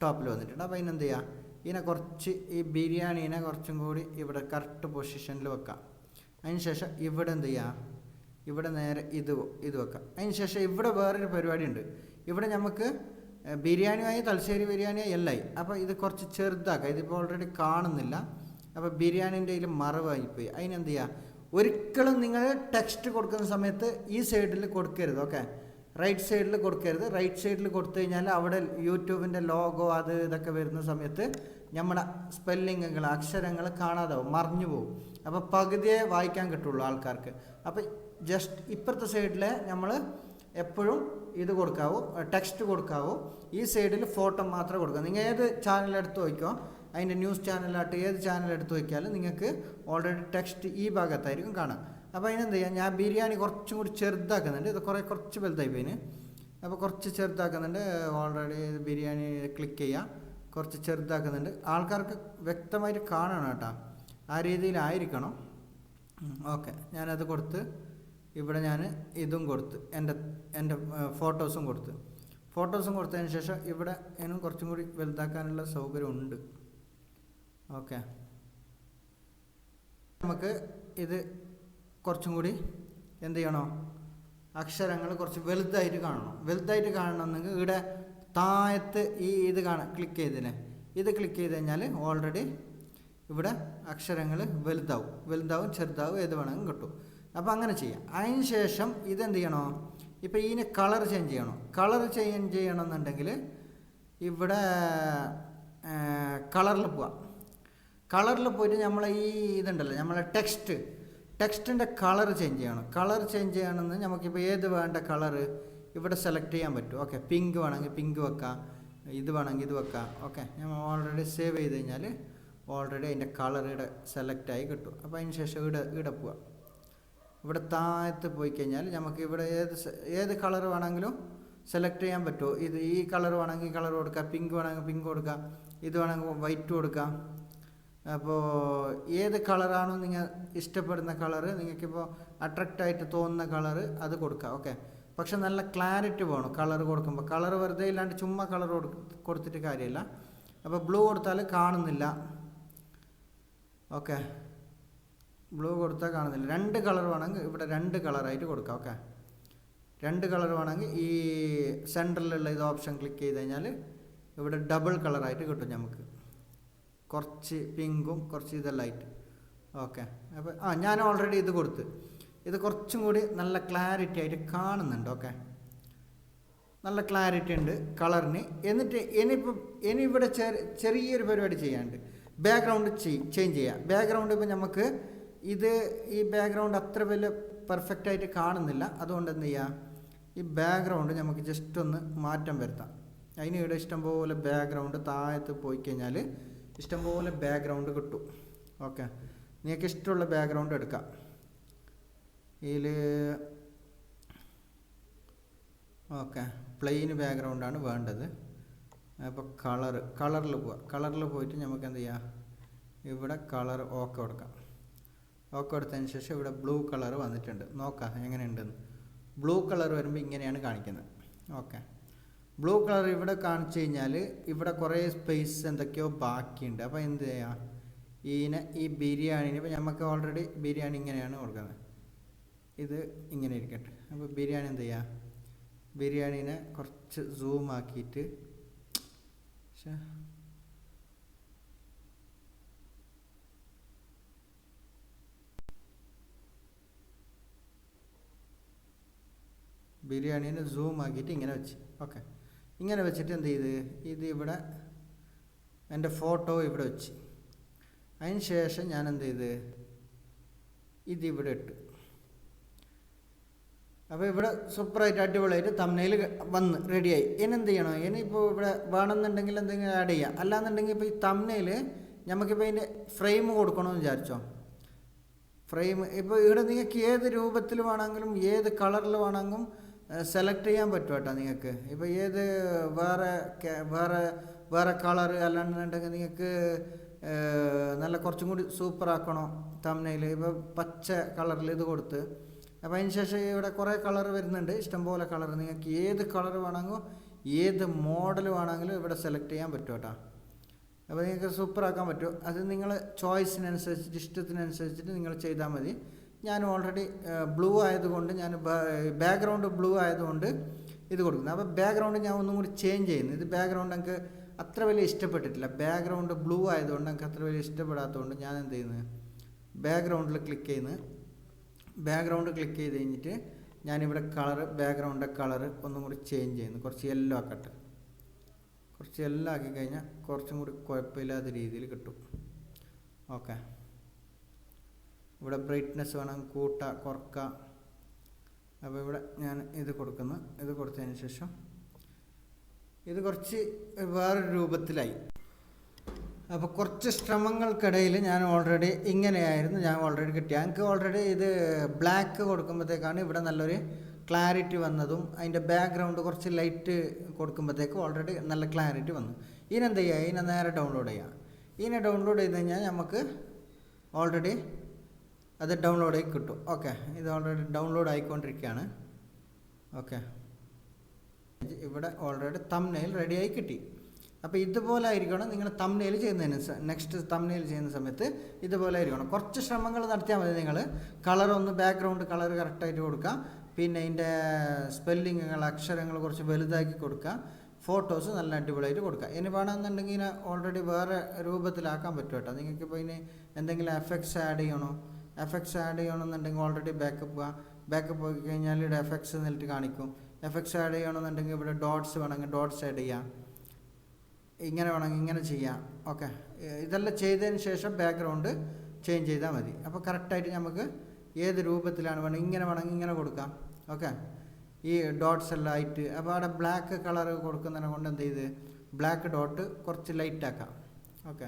ടോപ്പിൽ വന്നിട്ടുണ്ട്. അപ്പോൾ ഇതിനെന്ത് ചെയ്യാം? ഇതിനെ കുറച്ച് ഈ ബിരിയാണീനെ കുറച്ചും കൂടി ഇവിടെ കറക്റ്റ് പൊസിഷനിൽ വെക്കാം. അതിന് ശേഷം ഇവിടെ എന്ത് ചെയ്യാം? ഇവിടെ നേരെ ഇത് ഇത് വെക്കാം. അതിന് ശേഷം ഇവിടെ വേറൊരു പരിപാടി ഉണ്ട് ഇവിടെ നമുക്ക് ബിരിയാണിയായി തലശ്ശേരി ബിരിയാണിയായി എല്ലായി. അപ്പോൾ ഇത് കുറച്ച് ചെറുതാക്കാം. ഇതിപ്പോൾ ഓൾറെഡി കാണുന്നില്ല. അപ്പോൾ ബിരിയാണീന്റെ ഇതിൽ മറവായിപ്പോയി അതിനെന്ത് ചെയ്യുക ഒരിക്കലും നിങ്ങൾ ടെക്സ്റ്റ് കൊടുക്കുന്ന സമയത്ത് ഈ സൈഡിൽ കൊടുക്കരുത് ഓക്കെ റൈറ്റ് സൈഡിൽ കൊടുക്കരുത്. റൈറ്റ് സൈഡിൽ കൊടുത്തു കഴിഞ്ഞാൽ അവിടെ യൂട്യൂബിന്റെ ലോഗോ അത് ഇതൊക്കെ വരുന്ന സമയത്ത് നമ്മുടെ സ്പെല്ലിങ്ങുകൾ അക്ഷരങ്ങൾ കാണാതാവും മറിഞ്ഞു പോകും അപ്പോൾ പകുതിയെ വായിക്കാൻ കിട്ടുള്ളൂ ആൾക്കാർക്ക്. അപ്പോൾ ജസ്റ്റ് ഇപ്പുറത്തെ സൈഡിൽ നമ്മൾ എപ്പോഴും ഇത് കൊടുക്കാവൂ ടെക്സ്റ്റ് കൊടുക്കാവൂ. ഈ സൈഡിൽ ഫോട്ടോ മാത്രമേ കൊടുക്കുക. നിങ്ങൾ ഏത് ചാനൽ എടുത്ത് വയ്ക്കുക അതിന്റെ ന്യൂസ് ചാനലായിട്ട് ഏത് ചാനൽ എടുത്ത് വയ്ക്കാലും നിങ്ങൾക്ക് ഓൾറെഡി ടെക്സ്റ്റ് ഈ ഭാഗത്തായിരിക്കും കാണാം. അപ്പോൾ അതിനെന്ത് ചെയ്യാം ഞാൻ ബിരിയാണി കുറച്ചും കൂടി ചെറുതാക്കുന്നുണ്ട്. ഇത് കുറേ കുറച്ച് വലുതായി പോയിന്. അപ്പോൾ കുറച്ച് ചെറുതാക്കുന്നുണ്ട്. ഓൾറെഡി ബിരിയാണി ക്ലിക്ക് ചെയ്യാം. കുറച്ച് ചെറുതാക്കുന്നുണ്ട്. ആൾക്കാർക്ക് വ്യക്തമായിട്ട് കാണണം കേട്ടോ. ആ രീതിയിലായിരിക്കണം. ഓക്കെ. ഞാനത് കൊടുത്ത് ഇവിടെ ഞാൻ ഇതും കൊടുത്ത്. എന്റെ എന്റെ ഫോട്ടോസും കൊടുത്ത്. ഫോട്ടോസും കൊടുത്തതിന് ശേഷം ഇവിടെ ഇനും കുറച്ചും കൂടി വലുതാക്കാനുള്ള സൗകര്യം ഉണ്ട് ഓക്കെ. നമുക്ക് ഇത് കുറച്ചും കൂടി എന്ത് ചെയ്യണോ? അക്ഷരങ്ങൾ കുറച്ച് വലുതായിട്ട് കാണണം. വലുതായിട്ട് കാണണമെന്നെങ്കിൽ ഇവിടെ താഴത്ത് ഈ ഇത് കാണാം ക്ലിക്ക് ചെയ്തില്ലേ ഇത് ക്ലിക്ക് ചെയ്ത് കഴിഞ്ഞാൽ ഓൾറെഡി ഇവിടെ അക്ഷരങ്ങൾ വലുതാവും. വലുതാവും ചെറുതാവും ഏത് വേണമെങ്കിലും കിട്ടും. അപ്പോൾ അങ്ങനെ ചെയ്യാം. അതിന് ശേഷം ഇതെന്ത് ചെയ്യണോ? ഇപ്പോൾ ഇതിന് കളർ ചേഞ്ച് ചെയ്യണം? കളർ ചേഞ്ച് ചെയ്യണമെന്നുണ്ടെങ്കിൽ ഇവിടെ കളറിൽ പോവാം. കളറിൽ പോയിട്ട് നമ്മൾ ഈ ഇതുണ്ടല്ലോ നമ്മളെ ടെക്സ്റ്റ് ടെക്സ്റ്റിന്റെ കളർ ചേഞ്ച് ചെയ്യണം. കളർ ചേഞ്ച് ചെയ്യണമെന്ന് നമുക്കിപ്പോൾ ഏത് വേണ്ട കളറ് ഇവിടെ സെലക്ട് ചെയ്യാൻ പറ്റും. ഓക്കെ പിങ്ക് വേണമെങ്കിൽ പിങ്ക് വെക്കാം. ഇത് വേണമെങ്കിൽ ഇത് വെക്കാം. ഓക്കെ ഞാൻ ഓൾറെഡി സേവ് ചെയ്ത് കഴിഞ്ഞാൽ ഓൾറെഡി അതിന്റെ കളർ ഇവിടെ സെലക്ട് ആയി കിട്ടും. അപ്പോൾ അതിന് ശേഷം ഇവിടെ ഇവിടെ പോവാം. ഇവിടെ താഴത്ത് പോയി കഴിഞ്ഞാൽ നമുക്ക് ഇവിടെ ഏത് ഏത് കളർ വേണമെങ്കിലും സെലക്ട് ചെയ്യാൻ പറ്റുമോ ഇത് ഈ കളർ വേണമെങ്കിൽ കളർ കൊടുക്കാം. പിങ്ക് വേണമെങ്കിൽ പിങ്ക് കൊടുക്കാം. ഇത് വേണമെങ്കിൽ വൈറ്റ് കൊടുക്കാം. അപ്പോൾ ഏത് കളറാണോ നിങ്ങൾ ഇഷ്ടപ്പെടുന്ന കളറ് നിങ്ങൾക്കിപ്പോൾ അട്രാക്റ്റായിട്ട് തോന്നുന്ന കളറ് അത് കൊടുക്കാം. ഓക്കെ പക്ഷെ നല്ല ക്ലാരിറ്റി വേണം. കളർ കൊടുക്കുമ്പോൾ കളർ വെറുതെ ഇല്ലാണ്ട് ചുമ്മാ കളർ കൊടുത്തിട്ട് കാര്യമില്ല. അപ്പോൾ ബ്ലൂ കൊടുത്താൽ കാണുന്നില്ല. ഓക്കെ ബ്ലൂ കൊടുത്താൽ കാണുന്നില്ല. രണ്ട് കളർ വേണമെങ്കിൽ ഇവിടെ രണ്ട് കളറായിട്ട് കൊടുക്കാം. ഓക്കെ രണ്ട് കളർ വേണമെങ്കിൽ ഈ സെന്ററിലുള്ള ഇത് ഓപ്ഷൻ ക്ലിക്ക് ചെയ്ത് കഴിഞ്ഞാൽ ഇവിടെ ഡബിൾ കളറായിട്ട് കിട്ടും നമുക്ക് കുറച്ച് പിങ്കും കുറച്ച് ഇതെല്ലാം ആയിട്ട് ഓക്കെ അപ്പോൾ ആ ഞാൻ ഓൾറെഡി ഇത് കൊടുത്ത്. ഇത് കുറച്ചും കൂടി നല്ല ക്ലാരിറ്റി ആയിട്ട് കാണുന്നുണ്ട് ഓക്കെ നല്ല ക്ലാരിറ്റി ഉണ്ട് കളറിന് എന്നിട്ട് ഇനിയിപ്പം ഇനി ഇവിടെ ചെറി ചെറിയൊരു പരിപാടി ചെയ്യാനുണ്ട്. ബാക്ക്ഗ്രൗണ്ട് ചേഞ്ച് ചെയ്യാം. ബാക്ക്ഗ്രൗണ്ട് ഇപ്പം നമുക്ക് ഇത് ഈ ബാക്ക്ഗ്രൗണ്ട് അത്ര വലിയ പെർഫെക്റ്റ് ആയിട്ട് കാണുന്നില്ല. അതുകൊണ്ട് എന്ത് ചെയ്യാം? ഈ ബാക്ക്ഗ്രൗണ്ട് നമുക്ക് ജസ്റ്റ് ഒന്ന് മാറ്റം വരുത്താം. അതിന് ഇവിടെ ഇഷ്ടംപോലെ ബാക്ക്ഗ്രൗണ്ട് താഴത്ത് പോയി കഴിഞ്ഞാൽ ഇഷ്ടംപോലെ ബാക്ക്ഗ്രൗണ്ട് കിട്ടും ഓക്കെ നിങ്ങൾക്ക് ഇഷ്ടമുള്ള ബാക്ക്ഗ്രൗണ്ട് എടുക്കാം. ഇതിൽ ഓക്കെ. പ്ലെയിൻ ബാക്ക്ഗ്രൗണ്ടാണ് വേണ്ടത്. അപ്പോൾ കളർ കളറിൽ പോവാം. കളറിൽ പോയിട്ട് നമുക്ക് എന്ത് ചെയ്യാം? ഇവിടെ കളർ ഓക്കെ കൊടുക്കാം. ഓക്കെ കൊടുത്തതിന് ശേഷം ഇവിടെ ബ്ലൂ കളർ വന്നിട്ടുണ്ട്. നോക്കാം എങ്ങനെയുണ്ടെന്ന്. ബ്ലൂ കളർ വരുമ്പോൾ ഇങ്ങനെയാണ് കാണിക്കുന്നത്. ഓക്കെ. ബ്ലൂ കളർ ഇവിടെ കാണിച്ചു കഴിഞ്ഞാൽ ഇവിടെ കുറേ സ്പേസ് എന്തൊക്കെയോ ബാക്കിയുണ്ട്. അപ്പോൾ എന്ത് ചെയ്യാം? ഈനെ ഈ ബിരിയാണിന് ഇപ്പോൾ നമുക്ക് ഓൾറെഡി ബിരിയാണി ഇങ്ങനെയാണ് കൊടുക്കുന്നത്. ഇത് ഇങ്ങനെ ഇരിക്കട്ടെ. അപ്പോൾ ബിരിയാണി എന്ത് ചെയ്യാം? ബിരിയാണീനെ കുറച്ച് സൂം ആക്കിയിട്ട് ബിരിയാണീനെ സൂം ആക്കിയിട്ട് ഇങ്ങനെ വെച്ച്. ഓക്കെ. ഇങ്ങനെ വെച്ചിട്ട് എന്ത് ചെയ്ത്? ഇത് ഇവിടെ എന്റെ ഫോട്ടോ ഇവിടെ വെച്ച്. അതിന് ശേഷം ഞാൻ എന്ത് ചെയ്ത്? ഇതിവിടെ ഇട്ട്. അപ്പോൾ ഇവിടെ സൂപ്പറായിട്ട് അടിപൊളിയായിട്ട് തമ്മിൽ വന്ന് റെഡിയായി ഇനി എന്ത് ചെയ്യണം? ഇനിയിപ്പോൾ ഇവിടെ വേണമെന്നുണ്ടെങ്കിൽ എന്തെങ്കിലും ആഡ് ചെയ്യാം. അല്ലാന്നുണ്ടെങ്കിൽ ഇപ്പോൾ ഈ തമ്മിൽ നമുക്കിപ്പോൾ ഇതിന്റെ ഫ്രെയിം കൊടുക്കണമെന്ന് വിചാരിച്ചോ? ഫ്രെയിം ഇപ്പോൾ ഇവിടെ നിങ്ങൾക്ക് ഏത് രൂപത്തിൽ വേണമെങ്കിലും ഏത് കളറിൽ വേണമെങ്കിലും സെലക്ട് ചെയ്യാൻ പറ്റും കേട്ടോ നിങ്ങൾക്ക്. ഇപ്പോൾ ഏത് വേറെ വേറെ വേറെ കളർ അല്ലാണ്ടെന്നുണ്ടെങ്കിൽ നിങ്ങൾക്ക് നല്ല കുറച്ചും കൂടി സൂപ്പർ ആക്കണോ തമ്മനയിൽ ഇപ്പോൾ പച്ച കളറിൽ ഇത് കൊടുത്ത് അപ്പോൾ അതിന് ശേഷം ഇവിടെ കുറേ കളർ വരുന്നുണ്ട്. ഇഷ്ടംപോലെ കളർ. നിങ്ങൾക്ക് ഏത് കളർ വേണമെങ്കിലും ഏത് മോഡൽ വേണമെങ്കിലും ഇവിടെ സെലക്ട് ചെയ്യാൻ പറ്റും കേട്ടോ. അപ്പോൾ നിങ്ങൾക്ക് സൂപ്പറാക്കാൻ പറ്റും. അത് നിങ്ങൾ ചോയ്സിനനുസരിച്ചിട്ട് ഇഷ്ടത്തിനനുസരിച്ചിട്ട് നിങ്ങൾ ചെയ്താൽ മതി. ഞാൻ ഓൾറെഡി ബ്ലൂ ആയതുകൊണ്ട് ഞാൻ ബാക്ക്ഗ്രൗണ്ട് ബ്ലൂ ആയതുകൊണ്ട് ഇത് കൊടുക്കുന്നു. അപ്പോൾ ബാക്ക്ഗ്രൗണ്ട് ഞാൻ ഒന്നും കൂടി ചേഞ്ച് ചെയ്യുന്നു. ഇത് ബാക്ക്ഗ്രൗണ്ട് എനിക്ക് അത്ര വലിയ ഇഷ്ടപ്പെട്ടിട്ടില്ല. ബാക്ക്ഗ്രൗണ്ട് ബ്ലൂ ആയതുകൊണ്ട് എനിക്ക് അത്ര വലിയ ഇഷ്ടപ്പെടാത്തതുകൊണ്ട് ഞാൻ എന്ത് ചെയ്യുന്നത് ബാക്ക്ഗ്രൗണ്ടിൽ ക്ലിക്ക് ചെയ്യുന്നത് ബാക്ക്ഗ്രൗണ്ട് ക്ലിക്ക് ചെയ്ത് കഴിഞ്ഞിട്ട് ഞാനിവിടെ കളറ് ബാക്ക്ഗ്രൗണ്ട് കളറ് ഒന്നും കൂടി ചേഞ്ച് ചെയ്യുന്നു. കുറച്ച് യെല്ലോ ആക്കട്ടെ. കുറച്ച് യെല്ലോ ആക്കി കഴിഞ്ഞാൽ കുറച്ചും കൂടി കുഴപ്പമില്ലാത്ത രീതിയിൽ കിട്ടും. ഓക്കെ ഇവിടെ ബ്രൈറ്റ്നെസ് വേണം കൂട്ട കുറക്ക. അപ്പോൾ ഇവിടെ ഞാൻ ഇത് കൊടുക്കുന്നു. ഇത് കൊടുത്തതിന് ശേഷം ഇത് കുറച്ച് വേറൊരു രൂപത്തിലായി. അപ്പോൾ കുറച്ച് ശ്രമങ്ങൾക്കിടയിൽ ഞാൻ ഓൾറെഡി ഇങ്ങനെയായിരുന്നു. ഞാൻ ഓൾറെഡി കിട്ടിയ എനിക്ക് ഓൾറെഡി ഇത് ബ്ലാക്ക് കൊടുക്കുമ്പോഴത്തേക്കാണ് ഇവിടെ നല്ലൊരു ക്ലാരിറ്റി വന്നതും അതിന്റെ ബാക്ക്ഗ്രൗണ്ട് കുറച്ച് ലൈറ്റ് കൊടുക്കുമ്പോഴത്തേക്ക് ഓൾറെഡി നല്ല ക്ലാരിറ്റി വന്നു. ഇതിനെന്ത് ചെയ്യുക ഇതിനെ നേരെ ഡൗൺലോഡ് ചെയ്യാം. ഇതിനെ ഡൗൺലോഡ് ചെയ്ത് കഴിഞ്ഞാൽ നമുക്ക് ഓൾറെഡി അത് ഡൗൺലോഡ് ആയി കിട്ടും. ഓക്കെ ഇത് ഓൾറെഡി ഡൗൺലോഡ് ആയിക്കൊണ്ടിരിക്കുകയാണ് ഓക്കെ ഇവിടെ ഓൾറെഡി തമ്നെയിൽ റെഡിയായി കിട്ടി. അപ്പോൾ ഇതുപോലെ ആയിരിക്കണം നിങ്ങൾ തമ്മിൽ ചെയ്യുന്നതിന് നെക്സ്റ്റ് തമ്മിൽ ചെയ്യുന്ന സമയത്ത് ഇതുപോലെ ആയിരിക്കണം. കുറച്ച് ശ്രമങ്ങൾ നടത്തിയാൽ മതി നിങ്ങൾ കളർ ഒന്ന് ബാക്ക്ഗ്രൗണ്ട് കളർ കറക്റ്റായിട്ട് കൊടുക്കുക പിന്നെ അതിന്റെ സ്പെല്ലിങ്ങുകൾ അക്ഷരങ്ങൾ കുറച്ച് വലുതാക്കി കൊടുക്കുക ഫോട്ടോസ് നല്ല അടിപൊളിയായിട്ട് കൊടുക്കുക ഇനി വേണമെന്നുണ്ടെങ്കിൽ ഓൾറെഡി വേറെ രൂപത്തിലാക്കാൻ പറ്റും കേട്ടോ. നിങ്ങൾക്കിപ്പോൾ ഇനി എന്തെങ്കിലും എഫക്ട്സ് ആഡ് ചെയ്യണോ? എഫക്ട്സ് ആഡ് ചെയ്യണമെന്നുണ്ടെങ്കിൽ ഓൾറെഡി ബാക്കപ്പ് ബാക്കപ്പ് പോയി കഴിഞ്ഞാൽ ഇവിടെ എഫക്ട്സ് എന്നിട്ട് കാണിക്കും. എഫക്ട്സ് ആഡ് ചെയ്യണമെന്നുണ്ടെങ്കിൽ ഇവിടെ ഡോട്ട്സ് വേണമെങ്കിൽ ഡോട്ട്സ് ആഡ് ചെയ്യാം. ഇങ്ങനെ വേണമെങ്കിൽ ഇങ്ങനെ ചെയ്യാം. ഓക്കെ. ഇതെല്ലാം ചെയ്തതിന് ശേഷം ബാക്ക്ഗ്രൗണ്ട് ചേഞ്ച് ചെയ്താൽ മതി. അപ്പോൾ കറക്റ്റായിട്ട് നമുക്ക് ഏത് രൂപത്തിലാണ് വേണം ഇങ്ങനെ വേണമെങ്കിൽ ഇങ്ങനെ കൊടുക്കാം. ഓക്കെ. ഈ ഡോട്ട്സ് എല്ലാം ആയിട്ട് അപ്പോൾ അവിടെ ബ്ലാക്ക് കളർ കൊടുക്കുന്നതിനെ കൊണ്ട് എന്ത് ചെയ്ത് ബ്ലാക്ക് ഡോട്ട് കുറച്ച് ലൈറ്റാക്കാം ഓക്കെ.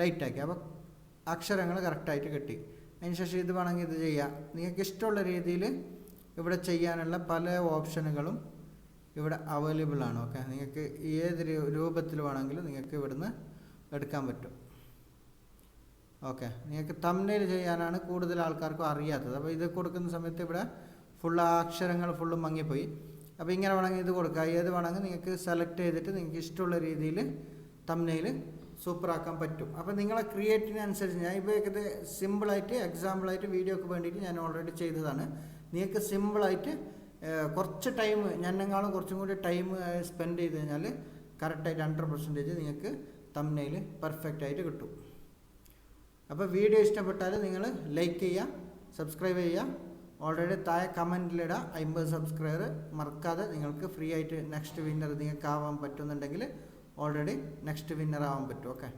ലൈറ്റാക്കി അപ്പോൾ അക്ഷരങ്ങൾ കറക്റ്റായിട്ട് കിട്ടി. അതിന് ശേഷം ഇത് വേണമെങ്കിൽ ഇത് ചെയ്യാം. നിങ്ങൾക്ക് ഇഷ്ടമുള്ള രീതിയിൽ ഇവിടെ ചെയ്യാനുള്ള പല ഓപ്ഷനുകളും ഇവിടെ അവൈലബിൾ ആണ്. ഓക്കെ നിങ്ങൾക്ക് ഏത് രൂപത്തിൽ വേണമെങ്കിലും നിങ്ങൾക്ക് ഇവിടുന്ന് എടുക്കാൻ പറ്റും. ഓക്കെ നിങ്ങൾക്ക് തമ്മിൽ ചെയ്യാനാണ് കൂടുതൽ ആൾക്കാർക്കും അറിയാത്തത്. അപ്പോൾ ഇത് കൊടുക്കുന്ന സമയത്ത് ഇവിടെ ഫുൾ അക്ഷരങ്ങൾ ഫുള്ള് മങ്ങിപ്പോയി. അപ്പോൾ ഇങ്ങനെ വേണമെങ്കിൽ ഇത് കൊടുക്കുക. ഏത് വേണമെങ്കിൽ നിങ്ങൾക്ക് സെലക്ട് ചെയ്തിട്ട് നിങ്ങൾക്ക് ഇഷ്ടമുള്ള രീതിയിൽ തമ്മിൽ സൂപ്പറാക്കാൻ പറ്റും. അപ്പോൾ നിങ്ങളെ ക്രിയേറ്റിനനുസരിച്ച് ഞാൻ ഇത് സിമ്പിളായിട്ട് എക്സാമ്പിളായിട്ട് വീഡിയോക്ക് വേണ്ടിയിട്ട് ഞാൻ ഓൾറെഡി ചെയ്തതാണ്. നിങ്ങൾക്ക് സിമ്പിളായിട്ട് കുറച്ച് ടൈം ഞാനെങ്ങാളും കുറച്ചും കൂടി ടൈം സ്പെൻഡ് ചെയ്ത് കഴിഞ്ഞാൽ കറക്റ്റായിട്ട് ഹൺഡ്രഡ് പെർസെന്റേജ് നിങ്ങൾക്ക് തമ്മിൽ പെർഫെക്റ്റ് ആയിട്ട് കിട്ടും. അപ്പോൾ വീഡിയോ ഇഷ്ടപ്പെട്ടാൽ നിങ്ങൾ ലൈക്ക് ചെയ്യുക സബ്സ്ക്രൈബ് ചെയ്യുക ഓൾറെഡി താഴെ കമന്റിലിടുക അമ്പത് സബ്സ്ക്രൈബർ മറക്കാതെ നിങ്ങൾക്ക് ഫ്രീ ആയിട്ട് നെക്സ്റ്റ് വിന്നർ നിങ്ങൾക്ക് ആവാൻ പറ്റുന്നുണ്ടെങ്കിൽ ഓൾറെഡി നെക്സ്റ്റ് വിന്നർ ആവാൻ പറ്റും ഓക്കെ